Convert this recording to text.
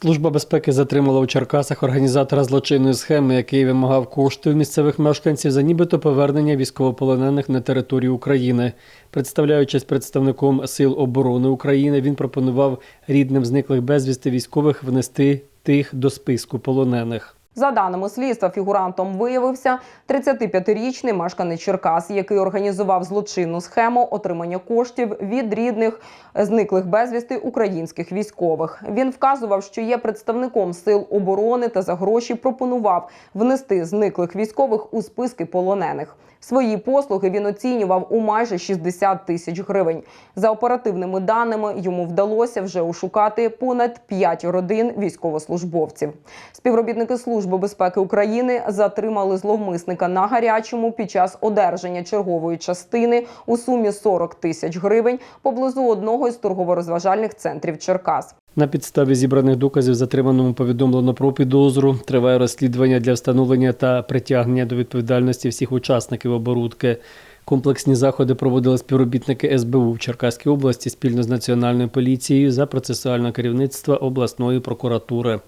Служба безпеки затримала у Черкасах організатора злочинної схеми, який вимагав кошти у місцевих мешканців за нібито повернення військовополонених на територію України. Представляючись представником Сил оборони України, він пропонував рідним зниклих безвісти військових внести тих до списку полонених. За даними слідства, фігурантом виявився 35-річний мешканець Черкас, який організував злочинну схему отримання коштів від рідних зниклих безвісти українських військових. Він вказував, що є представником сил оборони та за гроші пропонував внести зниклих військових у списки полонених. Свої послуги він оцінював у майже 60 тисяч гривень. За оперативними даними йому вдалося вже ошукати понад 5 родин військовослужбовців. Співробітники Служби безпеки України затримали зловмисника на гарячому під час одержання чергової частини у сумі 40 тисяч гривень поблизу одного із торгово-розважальних центрів Черкас. На підставі зібраних доказів затриманому повідомлено про підозру. Триває розслідування для встановлення та притягнення до відповідальності всіх учасників оборудки. Комплексні заходи проводили співробітники СБУ в Черкаській області спільно з Національною поліцією за процесуальне керівництво обласної прокуратури.